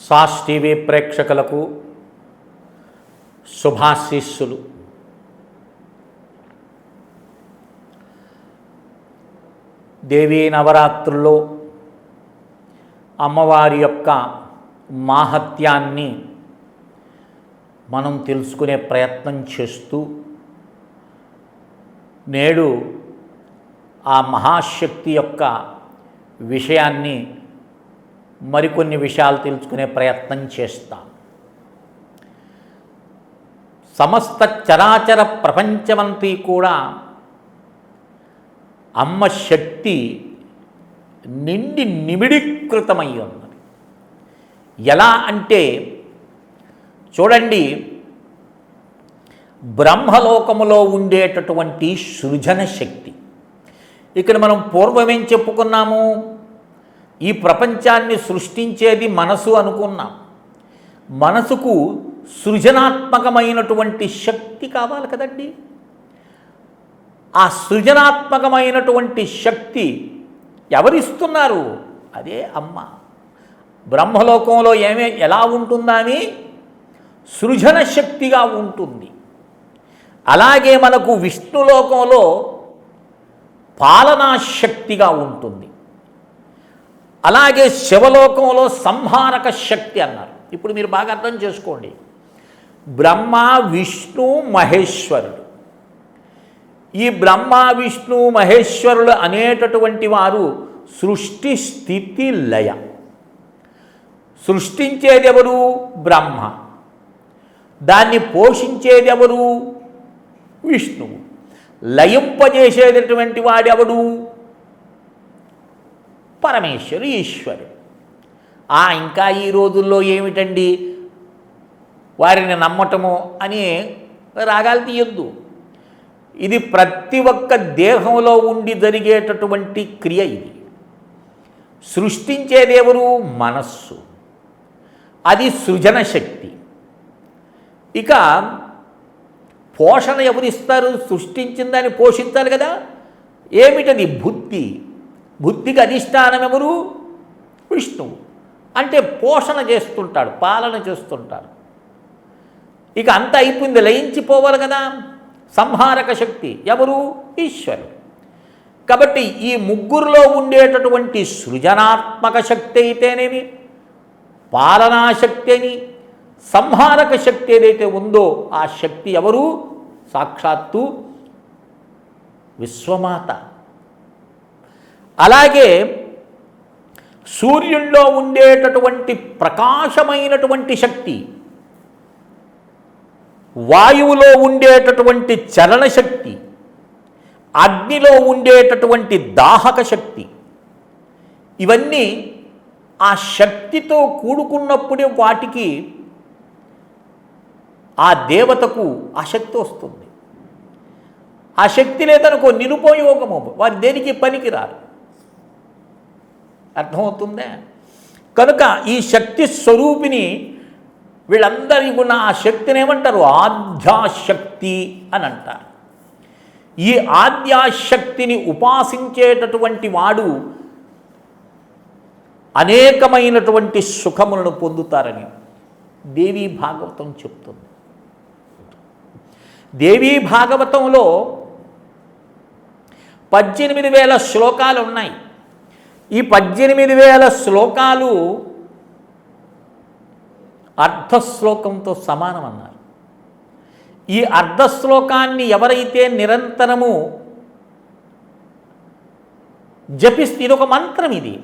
Sauce TV ప్రేక్షకులకు శుభాశీస్సులు. దేవీ నవరాత్రుల్లో అమ్మవారి యొక్క మాహత్యాన్ని మనం తెలుసుకునే ప్రయత్నం చేస్తూ నేడు ఆ మహాశక్తి యొక్క విషయాన్ని మరికొన్ని విషయాలు తెలుసుకునే ప్రయత్నం చేస్తాం. సమస్త చరాచర ప్రపంచమంతి కూడా అమ్మ శక్తి నిండి నిమిడీకృతమై ఉన్నది. ఎలా అంటే చూడండి బ్రహ్మలోకములో ఉండేటటువంటి సృజన శక్తి. ఇక్కడ మనం పూర్వమేం చెప్పుకున్నాము? ఈ ప్రపంచాన్ని సృష్టించేది మనసు అనుకున్నాం. మనసుకు సృజనాత్మకమైనటువంటి శక్తి కావాలి కదండి. ఆ సృజనాత్మకమైనటువంటి శక్తి ఎవరిస్తున్నారు? అదే అమ్మ. బ్రహ్మలోకంలో ఏమే ఎలా ఉంటుందని సృజన శక్తిగా ఉంటుంది. అలాగే మనకు విష్ణులోకంలో పాలనా శక్తిగా ఉంటుంది. అలాగే శివలోకంలో సంహారక శక్తి అన్నారు. ఇప్పుడు మీరు బాగా అర్థం చేసుకోండి. బ్రహ్మ విష్ణు మహేశ్వరుడు. ఈ బ్రహ్మ విష్ణు మహేశ్వరులు అనేటటువంటి వారు సృష్టి స్థితి లయ. సృష్టించేది ఎవరు బ్రహ్మ. దాన్ని పోషించేది ఎవరు విష్ణువు. లయింపజేసేటటువంటి వాడెవడు? పరమేశ్వరు ఈశ్వరుడు. ఆ ఇంకా ఈ రోజుల్లో ఏమిటండి? వారిని నమ్మటము అని రాగాలు తీయొద్దు. ఇది ప్రతి ఒక్క దేహంలో ఉండి జరిగేటటువంటి క్రియ ఇది. సృష్టించేదేవరు మనస్సు. అది సృజన శక్తి. ఇక పోషణ ఎవరిస్తారు? సృష్టించిందని పోషించాలి కదా? ఏమిటది? బుద్ధి. బుద్ధికి అధిష్టానం ఎవరు విష్ణువు. అంటే పోషణ చేస్తుంటాడు పాలన చేస్తుంటాడు. ఇక అంత అయిపోయింది లయించిపోవాలి కదా. సంహారక శక్తి ఎవరు? ఈశ్వరుడు. కాబట్టి ఈ ముగ్గురులో ఉండేటటువంటి సృజనాత్మక శక్తి అయితేనేమి? పాలనాశక్తి అని సంహారక శక్తి ఏదైతే ఉందో ఆ శక్తి ఎవరు? సాక్షాత్తు విశ్వమాత. అలాగే సూర్యుల్లో ఉండేటటువంటి ప్రకాశమైనటువంటి శక్తి వాయువులో ఉండేటటువంటి చలన శక్తి అగ్నిలో ఉండేటటువంటి దాహక శక్తి ఇవన్నీ ఆ శక్తితో కూడుకున్నప్పుడే వాటికి ఆ దేవతకు ఆ శక్తి వస్తుంది. ఆ శక్తి లేదనుకో నిరుపయోగము వారి దేనికి పనికిరారు? అర్థమవుతుందా? కనుక ఈ శక్తి స్వరూపిణి వీళ్ళందరికీ ఉన్న ఆ శక్తిని ఏమంటారు ఆద్యాశక్తి అని అంటారు ఈ ఆద్యాశక్తిని ఉపాసించేటటువంటి వాడు అనేకమైనటువంటి సుఖములను పొందుతారని దేవీ భాగవతం చెప్తుంది. దేవీ భాగవతంలో పద్దెనిమిది వేల శ్లోకాలు ఉన్నాయి ఈ పద్దెనిమిది వేల శ్లోకాలు అర్ధశ్లోకంతో సమానం అన్నారు ఈ అర్ధశ్లోకాన్ని ఎవరైతే నిరంతరము జపిస్తే ఇది ఒక మంత్రం ఇది.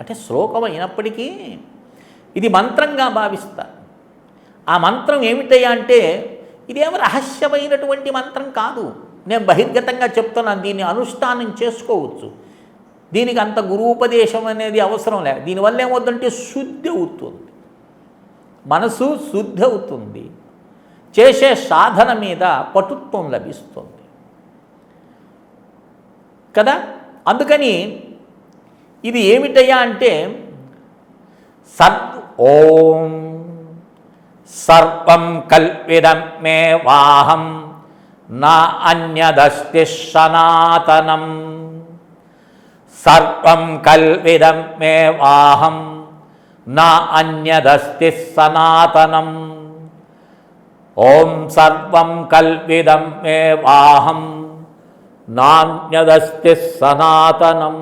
అంటే శ్లోకం అయినప్పటికీ ఇది మంత్రంగా భావిస్తారు ఆ మంత్రం ఏమిటయ్యా అంటే ఇదేమో రహస్యమైనటువంటి మంత్రం కాదు. నేను బహిర్గతంగా చెప్తున్నాను దీన్ని అనుష్ఠానం చేసుకోవచ్చు. దీనికి అంత గురూపదేశం అనేది అవసరం లేదు. దీనివల్ల ఏమవుతుందంటే శుద్ధి అవుతుంది. మనసు శుద్ధి అవుతుంది. చేసే సాధన మీద పటుత్వం లభిస్తుంది. కదా? అందుకని ఇది ఏమిటయ్యా అంటే సర్ ఓం సర్వం కల్పిదం మే వాహం నా అన్యదస్తి సనాతనం. సర్వం కల్విదం మే వాహం నా అన్యదస్తి సనాతనం ఓం సర్వం కల్విదం మే వాహం నాణ్యదస్తి సనాతనం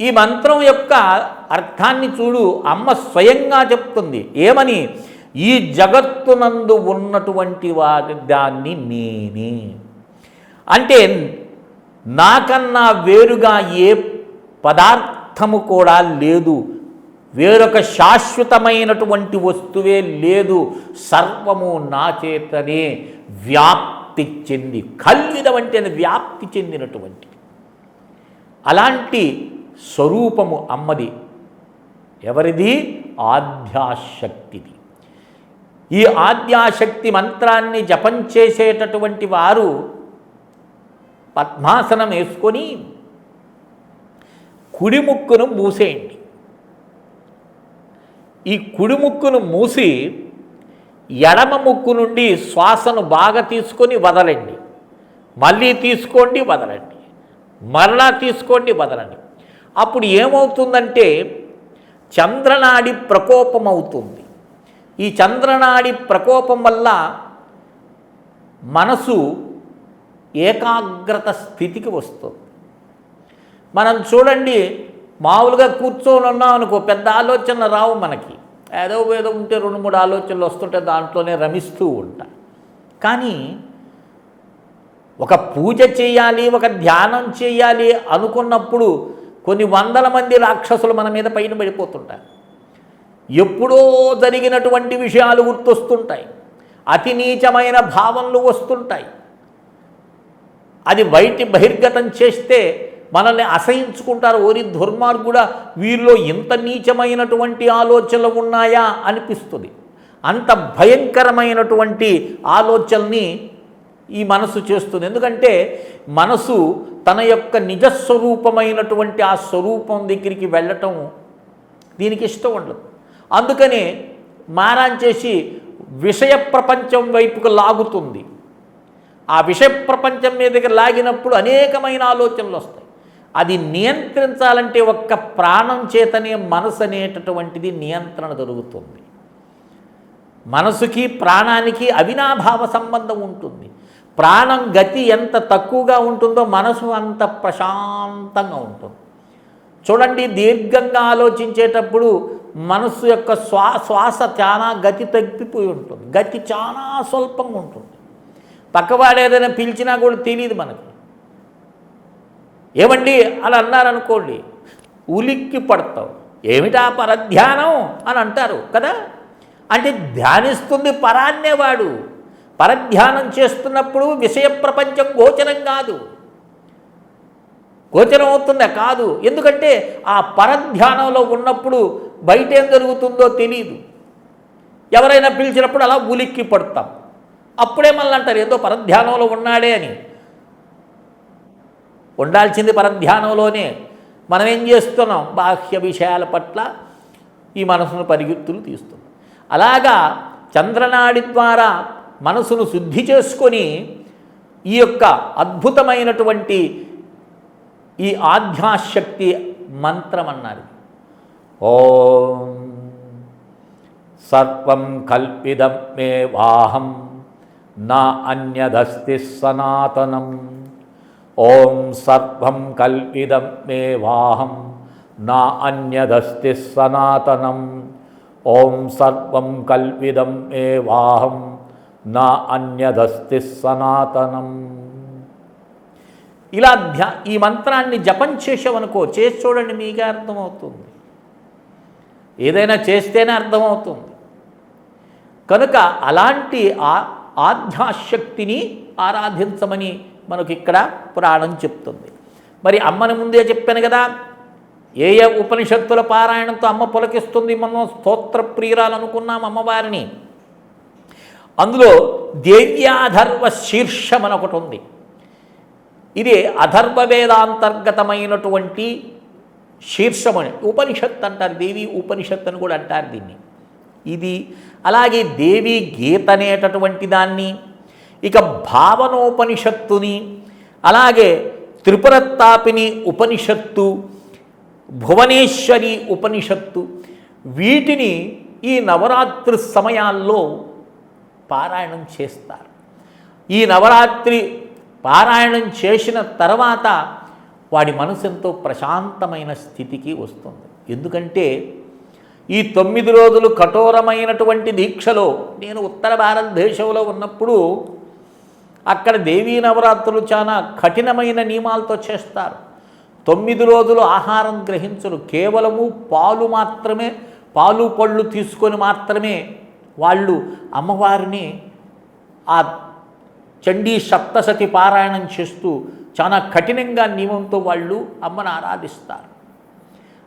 ఈ మంత్రం యొక్క అర్థాన్ని చూడు అమ్మ స్వయంగా చెప్తుంది ఏమని? ఈ జగత్తునందు ఉన్నటువంటి వారి దాన్ని నేనే. అంటే నాకన్నా వేరుగా ఏ పదార్థము కూడా లేదు. వేరొక శాశ్వతమైనటువంటి వస్తువే లేదు. సర్వము నా చేతనే వ్యాప్తి చెంది కల్విదం అంటే వ్యాప్తి చెందినటువంటి అలాంటి స్వరూపము అమ్మది ఎవరిది? ఆద్యాశక్తిది. ఈ ఆద్యాశక్తి మంత్రాన్ని జపం చేసేటటువంటి వారు పద్మాసనం వేసుకొని కుడి ముక్కును మూసేయండి. ఈ కుడి ముక్కును మూసి ఎడమ ముక్కు నుండి శ్వాసను బాగా తీసుకొని వదలండి. మళ్ళీ తీసుకోండి వదలండి. మరలా తీసుకోండి వదలండి. అప్పుడు ఏమవుతుందంటే చంద్రనాడి ప్రకోపం అవుతుంది ఈ చంద్రనాడి ప్రకోపం వల్ల మనసు ఏకాగ్రత స్థితికి వస్తుంది. మనం చూడండి మామూలుగా కూర్చొని ఉన్నాం అనుకో పెద్ద ఆలోచన రావు మనకి. ఏదో ఏదో ఉంటే రెండు మూడు ఆలోచనలు వస్తుంటే దాంట్లోనే రమిస్తూ ఉంటా. కానీ ఒక పూజ చేయాలి ఒక ధ్యానం చేయాలి అనుకున్నప్పుడు కొన్ని వందల మంది రాక్షసులు మన మీద పైన పడిపోతుంటారు. ఎప్పుడో జరిగినటువంటి విషయాలు గుర్తొస్తుంటాయి. అతి నీచమైన భావనలు వస్తుంటాయి. అది బయటి బహిర్గతం చేస్తే మనల్ని అసహించుకుంటారు. ఓరి దుర్మార్గుడ వీరిలో ఇంత నీచమైనటువంటి ఆలోచనలు ఉన్నాయా? అనిపిస్తుంది. అంత భయంకరమైనటువంటి ఆలోచనని ఈ మనసు చేస్తుంది. ఎందుకంటే మనసు తన యొక్క నిజస్వరూపమైనటువంటి ఆ స్వరూపం దగ్గరికి వెళ్ళటం దీనికి ఇష్టం ఉండదు. అందుకనే మారాన్ చేసి విషయ ప్రపంచం వైపుకు లాగుతుంది. ఆ విషయ ప్రపంచం మీదకి లాగినప్పుడు అనేకమైన ఆలోచనలు వస్తాయి. అది నియంత్రించాలంటే ఒక్క ప్రాణం చేతనే మనసు అనేటటువంటిది నియంత్రణ జరుగుతుంది. మనసుకి ప్రాణానికి అవినాభావ సంబంధం ఉంటుంది. ప్రాణం గతి ఎంత తక్కువగా ఉంటుందో మనసు అంత ప్రశాంతంగా ఉంటుంది. చూడండి దీర్ఘంగా ఆలోచించేటప్పుడు మనసు యొక్క శ్వా శ్వాస చాలా గతి తగ్గిపోయి ఉంటుంది. గతి చాలా స్వల్పంగా ఉంటుంది. పక్కవాడు ఏదైనా పిలిచినా కూడా తెలియదు మనకి. ఏమండి? అలా అన్నారనుకోండి ఉలిక్కి పడతావు. ఏమిటా పరధ్యానం అని అంటారు కదా? అంటే ధ్యానిస్తుంది పరాన్నేవాడు పరధ్యానం చేస్తున్నప్పుడు విషయ ప్రపంచం గోచరం కాదు. గోచరం అవుతుందా? కాదు. ఎందుకంటే ఆ పరధ్యానంలో ఉన్నప్పుడు బయట ఏం జరుగుతుందో తెలియదు ఎవరైనా పిలిచినప్పుడు అలా ఉలిక్కి పడతాం. అప్పుడే మళ్ళీ అంటారు ఏదో పరధ్యానంలో ఉన్నాడే అని. ఉండాల్సింది పరధ్యానంలోనే. మనం ఏం చేస్తున్నాం? బాహ్య విషయాల పట్ల ఈ మనసును పరిగెత్తులు తీస్తున్నాం. అలాగా చంద్రనాడి ద్వారా మనసును శుద్ధి చేసుకొని ఈ యొక్క అద్భుతమైనటువంటి ఈ ఆధ్యాశక్తి మంత్రం అన్నారు. ఓం సర్వం కల్పిదం మే వాహం. నా అన్యదస్తి సనాతనం. ఓం సర్వం కల్పిదం మే వాహం. నా అన్యదస్తి సనాతనం. ఓం సర్వం కల్పిదం మే వాహం. నా అన్యదస్తి సనాతనం. ఇలా ధ్యా ఈ మంత్రాన్ని జపం చేసామనుకో చేసి చూడండి మీకే అర్థమవుతుంది. ఏదైనా చేస్తేనే అర్థమవుతుంది. కనుక అలాంటి ఆ ఆధ్యాశక్తిని ఆరాధించమని మనకి ఇక్కడ పురాణం చెప్తుంది. మరి అమ్మని ముందే చెప్పాను కదా ఏ ఏ ఉపనిషత్తుల పారాయణంతో అమ్మ పులకిస్తుంది మనం స్తోత్ర ప్రియురాలు అనుకున్నాం అమ్మవారిని. అందులో దేవ్యాధర్వ శీర్షం అని ఒకటి ఉంది. ఇది అధర్వ వేదాంతర్గతమైనటువంటి శీర్షమని ఉపనిషత్ అంటారు దేవి ఉపనిషత్ అని కూడా అంటారు దీన్ని. ఇది. అలాగే దేవి గీత అనేటటువంటి దాన్ని ఇక భావనోపనిషత్తుని అలాగే త్రిపురత్తాపిని ఉపనిషత్తు భువనేశ్వరి ఉపనిషత్తు వీటిని ఈ నవరాత్రి సమయాల్లో పారాయణం చేస్తారు. ఈ నవరాత్రి పారాయణం చేసిన తర్వాత వాడి మనసు ఎంతో ప్రశాంతమైన స్థితికి వస్తుంది. ఎందుకంటే ఈ తొమ్మిది రోజులు కఠోరమైనటువంటి దీక్షలో నేను ఉత్తర భారతదేశంలో ఉన్నప్పుడు అక్కడ దేవీ నవరాత్రులు చాలా కఠినమైన నియమాలతో చేస్తారు. తొమ్మిది రోజులు ఆహారం గ్రహించరు. కేవలము పాలు మాత్రమే పాలు పళ్ళు తీసుకొని మాత్రమే వాళ్ళు అమ్మవారిని ఆ చండీ సప్తసతి పారాయణం చేస్తూ చాలా కఠినంగా నియమంతో వాళ్ళు అమ్మను ఆరాధిస్తారు.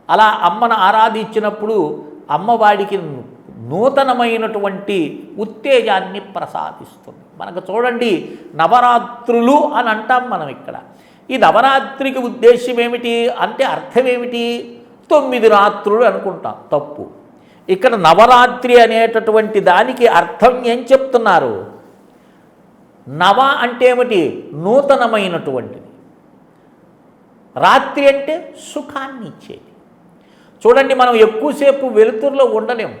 అలా అమ్మను ఆరాధించినప్పుడు అమ్మవాడికి నూతనమైనటువంటి ఉత్తేజాన్ని ప్రసాదిస్తుంది. మనకు చూడండి నవరాత్రులు అని అంటాం మనం ఇక్కడ. ఈ నవరాత్రికి ఉద్దేశం ఏమిటి? అంటే అర్థం ఏమిటి? తొమ్మిది రాత్రులు అనుకుంటాం తప్పు. ఇక్కడ నవరాత్రి అనేటటువంటి దానికి అర్థం ఏం చెప్తున్నారు? నవ అంటే ఏమిటి? నూతనమైనటువంటిది. రాత్రి అంటే సుఖాన్ని ఇచ్చేది చూడండి మనం ఎక్కువసేపు వెలుతురులో ఉండలేము.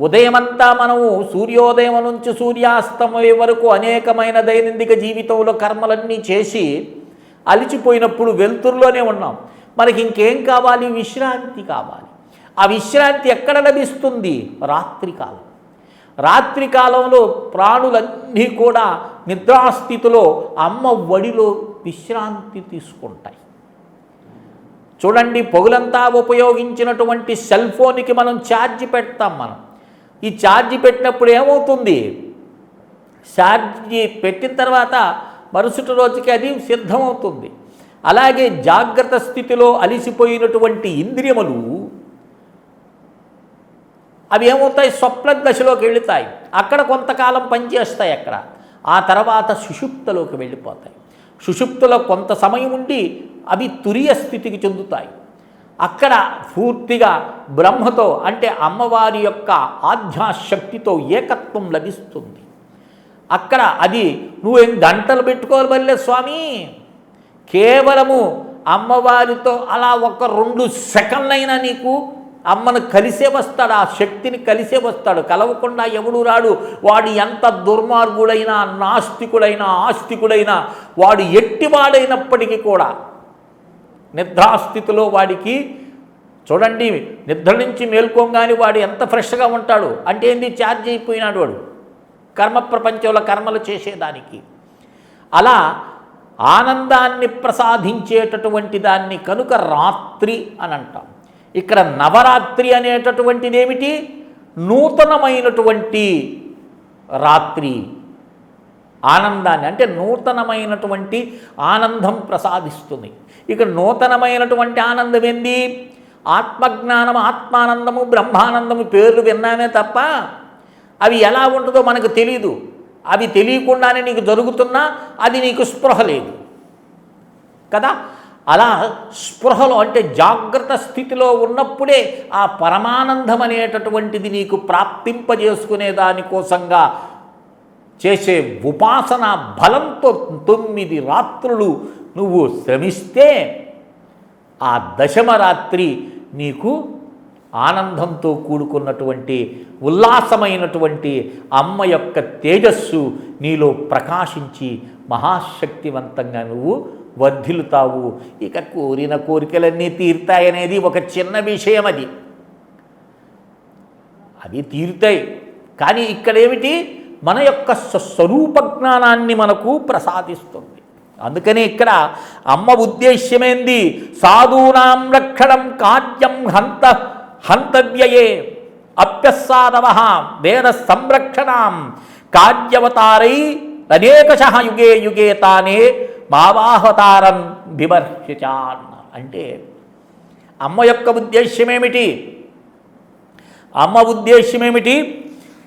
ఉదయమంతా మనము సూర్యోదయం నుంచి సూర్యాస్తమయ్యే వరకు అనేకమైన దైనందిక జీవితంలో కర్మలన్నీ చేసి అలిచిపోయినప్పుడు వెలుతురులోనే ఉన్నాం. మనకి ఇంకేం కావాలి? విశ్రాంతి కావాలి. ఆ విశ్రాంతి ఎక్కడ లభిస్తుంది? రాత్రికాలం రాత్రి కాలంలో ప్రాణులన్నీ కూడా నిద్రాస్థితిలో అమ్మ వడిలో విశ్రాంతి తీసుకుంటాయి. చూడండి పొగులంతా ఉపయోగించినటువంటి సెల్ ఫోన్కి మనం ఛార్జ్ పెడతాం మనం. ఈ ఛార్జ్ పెట్టినప్పుడు ఏమవుతుంది? ఛార్జ్ పెట్టిన తర్వాత మరుసటి రోజుకి అది సిద్ధమవుతుంది. అలాగే జాగ్రత్త స్థితిలో అలిసిపోయినటువంటి ఇంద్రియములు అవి ఏమవుతాయి? స్వప్న దశలోకి వెళుతాయి. అక్కడ కొంతకాలం పనిచేస్తాయి అక్కడ. ఆ తర్వాత సుషుప్తలోకి వెళ్ళిపోతాయి. సుషుప్తుల కొంత సమయం ఉండి అవి తురియ స్థితికి చెందుతాయి. అక్కడ పూర్తిగా బ్రహ్మతో అంటే అమ్మవారి యొక్క ఆధ్యాశక్తితో ఏకత్వం లభిస్తుంది. అక్కడ అది నువ్వేం గంటలు పెట్టుకోవాలి వల్లే స్వామి. కేవలము అమ్మవారితో అలా ఒక రెండు సెకండ్లైనా నీకు అమ్మను కలిసే వస్తాడు ఆ శక్తిని కలిసే వస్తాడు. కలవకుండా ఎవడు రాడు? వాడు ఎంత దుర్మార్గుడైనా నాస్తికుడైనా ఆస్తికుడైనా వాడు ఎట్టివాడైనప్పటికీ కూడా నిద్రాస్థితిలో వాడికి చూడండి నిద్ర నుంచి మేల్కోగానే వాడు ఎంత ఫ్రెష్గా ఉంటాడు. అంటే ఏంది? ఛార్జ్ అయిపోయినాడు వాడు. కర్మ ప్రపంచంలో కర్మలు చేసేదానికి. అలా ఆనందాన్ని ప్రసాదించేటటువంటి దాన్ని కనుక రాత్రి అని అంటాం ఇక్కడ నవరాత్రి అనేటటువంటిది ఏమిటి? నూతనమైనటువంటి రాత్రి. ఆనందాన్ని అంటే నూతనమైనటువంటి ఆనందం ప్రసాదిస్తుంది. ఇక నూతనమైనటువంటి ఆనందం ఏంది? ఆత్మజ్ఞానం ఆత్మానందము బ్రహ్మానందము పేర్లు విన్నామే తప్ప అవి ఎలా ఉంటుందో మనకు తెలియదు అవి తెలియకుండానే నీకు జరుగుతున్నా అది నీకు స్పృహ లేదు. కదా? అలా స్పృహలో అంటే జాగ్రత్త స్థితిలో ఉన్నప్పుడే ఆ పరమానందం అనేటటువంటిది నీకు ప్రాప్తింపజేసుకునే దానికోసంగా చేసే ఉపాసన బలంతో తొమ్మిది రాత్రులు నువ్వు శ్రమిస్తే ఆ దశమ రాత్రి నీకు ఆనందంతో కూడుకున్నటువంటి ఉల్లాసమైనటువంటి అమ్మ యొక్క తేజస్సు నీలో ప్రకాశించి మహాశక్తివంతంగా నువ్వు వర్ధిల్లుతావు. ఇక కోరిన కోరికలన్నీ తీరుతాయనేది ఒక చిన్న విషయం అది. అవి తీరుతాయి. కానీ ఇక్కడేమిటి? మన యొక్క స్వ- స్వరూప జ్ఞానాన్ని మనకు ప్రసాదిస్తుంది. అందుకని ఇక్కడ అమ్మ ఉద్దేశ్యమేంది? సాధూనాం రక్షణం కార్యం హంత హంతవ్యయే అప్యస్సాదవ వేద సంరక్షణాం. కార్యవతారై అనేకశ యుగే యుగే తానే భావాహతారం బిమర్శిచాన్ అంటే అమ్మ యొక్క ఉద్దేశ్యం ఏమిటి అమ్మ ఉద్దేశ్యం ఏమిటి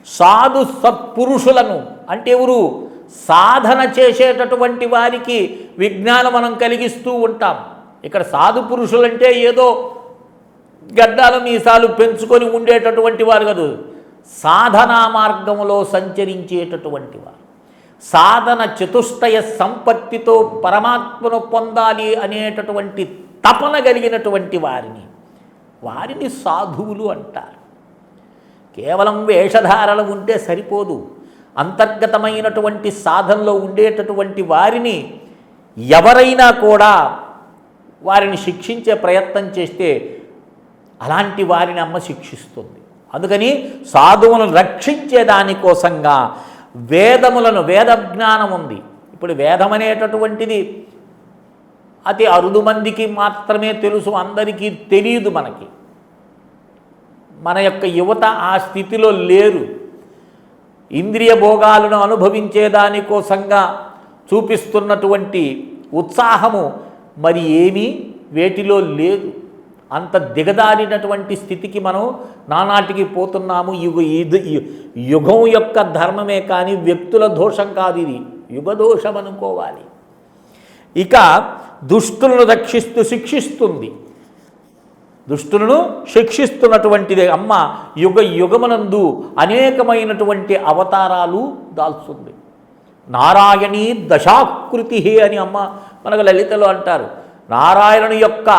సాధు సత్పురుషులను అంటే ఎవరు? సాధన చేసేటటువంటి వారికి విజ్ఞానం మనం కలిగిస్తూ ఉంటాం. ఇక్కడ సాధు పురుషులంటే ఏదో గడ్డాల మీసాలు పెంచుకొని ఉండేటటువంటి వారు కాదు. సాధనా మార్గములో సంచరించేటటువంటి వారు. సాధన చతుష్టయ సంపత్తితో పరమాత్మను పొందాలి అనేటటువంటి తపన కలిగినటువంటి వారిని. వారిని సాధువులు అంటారు. కేవలం వేషధారలు ఉంటే సరిపోదు. అంతర్గతమైనటువంటి సాధనలో ఉండేటటువంటి వారిని ఎవరైనా కూడా వారిని శిక్షించే ప్రయత్నం చేస్తే అలాంటి వారిని అమ్మ శిక్షిస్తుంది. అందుకని సాధువులను రక్షించే దానికోసంగా వేదములను వేద జ్ఞానం ఉంది. ఇప్పుడు వేదం అనేటటువంటిది అతి అరుదు మందికి మాత్రమే తెలుసు అందరికీ తెలియదు మనకి. మన యొక్క యువత ఆ స్థితిలో లేరు. ఇంద్రియ భోగాలను అనుభవించే దానికోసంగా చూపిస్తున్నటువంటి ఉత్సాహము మరి ఏమీ వేటిలో లేదు. అంత దిగదారినటువంటి స్థితికి మనం నానాటికి పోతున్నాము. యుగ ఇది యుగం యొక్క ధర్మమే కానీ వ్యక్తుల దోషం కాదు ఇది. యుగదోషం అనుకోవాలి. ఇక దుష్టులను రక్షిస్తూ శిక్షిస్తుంది. దుష్టులను శిక్షిస్తున్నటువంటిది. అమ్మ యుగ యుగమనందు అనేకమైనటువంటి అవతారాలు దాల్చుంది. నారాయణీ దశాకృతి అని అమ్మ మనకు లలితలో అంటారు. నారాయణుని యొక్క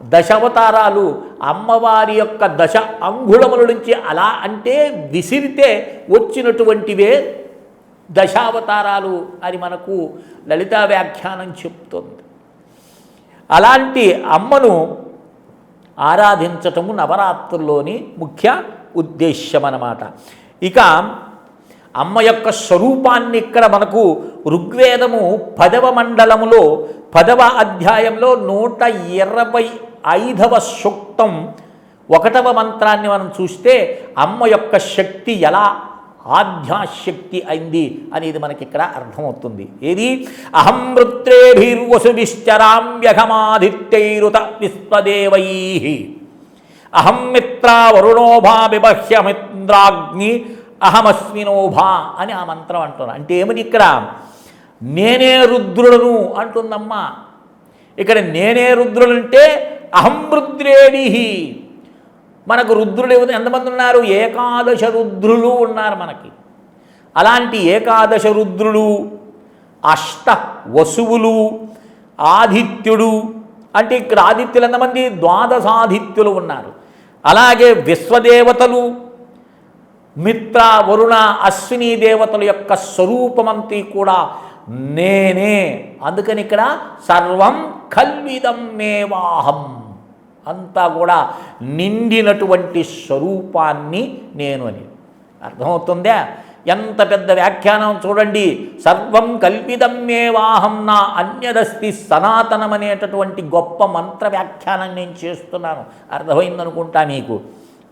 దశావతారాలు అమ్మవారి యొక్క దశ అంగుళముల నుంచి అలా అంటే విసిరితే వచ్చినటువంటివే దశావతారాలు అని మనకు లలితా వ్యాఖ్యానం చెప్తుంది. అలాంటి అమ్మను ఆరాధించటము నవరాత్రుల్లోని ముఖ్య ఉద్దేశ్యం అన్నమాట ఇక అమ్మ యొక్క స్వరూపాన్ని ఇక్కడ మనకు ఋగ్వేదము పదవ మండలములో పదవ అధ్యాయంలో నూట ఇరవై ఐదవ సూక్తం ఒకటవ మంత్రాన్ని మనం చూస్తే అమ్మ యొక్క శక్తి ఎలా? ఆధ్యాశక్తి అయింది అనేది మనకి ఇక్కడ అర్థమవుతుంది. ఏది? అహం వృత్రేభిర్వసుభిశ్చరామ్యఘమాదిత్యైరుత విశ్వదేవై. అహం మిత్రా వరుణోభా బిబహ్యమింద్రాగ్ని అహమస్మినోభా అని ఆ మంత్రం అంటున్నాను అంటే ఏమని ఇక్కడ? నేనే రుద్రులను అంటుందమ్మా. ఇక్కడ నేనే రుద్రుడంటే అహం రుద్రేణి మనకు రుద్రుడు ఎంతమంది ఉన్నారు? ఏకాదశ రుద్రులు ఉన్నారు మనకి. అలాంటి ఏకాదశ రుద్రులు అష్ట వసువులు ఆదిత్యుడు అంటే ఇక్కడ ఆదిత్యులు ఎంతమంది? ద్వాదశాదిత్యులు ఉన్నారు. అలాగే విశ్వదేవతలు మిత్ర వరుణ అశ్విని దేవతల యొక్క స్వరూపమంతి కూడా నేనే. అందుకని ఇక్కడ సర్వం కల్విదం మేవాహం. అంతా కూడా నిండినటువంటి స్వరూపాన్ని నేను అని. అర్థమవుతుందా? ఎంత పెద్ద వ్యాఖ్యానం చూడండి. సర్వం కల్పిదమ్మేవాహం నా అన్యదస్తి సనాతనం అనేటటువంటి గొప్ప మంత్ర వ్యాఖ్యానం నేను చేస్తున్నాను. అర్థమైందనుకుంటా మీకు.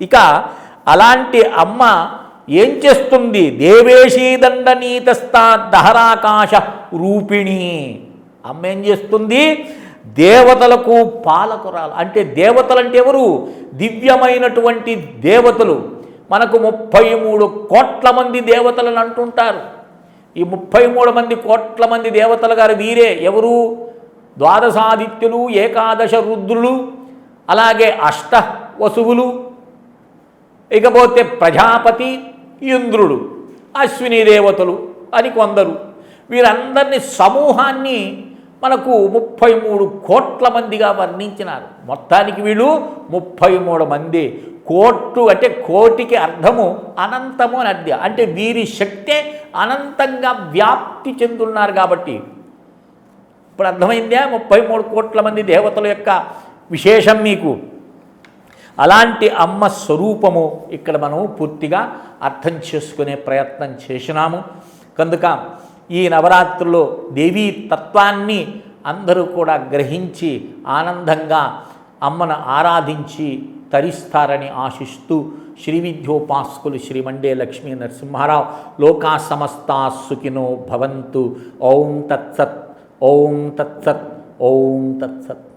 ఇక అలాంటి అమ్మ ఏం చేస్తుంది? దేవేశీ దండనీతస్థా దహరాకాశ రూపిణి. అమ్మ ఏం చేస్తుంది? దేవతలకు పాలకురాలు. అంటే దేవతలు అంటే ఎవరు? దివ్యమైనటువంటి దేవతలు. మనకు ముప్పై మూడు కోట్ల మంది దేవతలను అంటుంటారు. ఈ ముప్పై మూడు మంది కోట్ల మంది దేవతలు గారు వీరే. ఎవరు? ద్వాదశాదిత్యులు ఏకాదశ రుద్రులు అలాగే అష్ట వసువులు ఇకపోతే ప్రజాపతి ఇంద్రుడు అశ్విని దేవతలు అని కొందరు. వీరందరినీ సమూహాన్ని మనకు ముప్పై మూడు కోట్ల మందిగా వర్ణించినారు. మొత్తానికి వీళ్ళు ముప్పై మూడు మంది. కోట్లు అంటే కోటికి అర్థము అనంతము అని అర్థం. అంటే వీరి శక్తే అనంతంగా వ్యాప్తి చెందున్నారు కాబట్టి. ఇప్పుడు అర్థమైందే? ముప్పై మూడు కోట్ల మంది దేవతల యొక్క విశేషం మీకు. అలాంటి అమ్మ స్వరూపము ఇక్కడ మనము పూర్తిగా అర్థం చేసుకునే ప్రయత్నం చేసినాము. కనుక ఈ నవరాత్రుల్లో దేవీ తత్వాన్ని అందరూ కూడా గ్రహించి ఆనందంగా అమ్మను ఆరాధించి తరిస్తారని ఆశిస్తూ శ్రీ విద్యోపాస్కులు శ్రీ మండే లక్ష్మీ నరసింహారావు లోకా సమస్తా సుఖినో భవంతు. ఓం తత్సత్ ఓం తత్సత్ ఓం తత్సత్.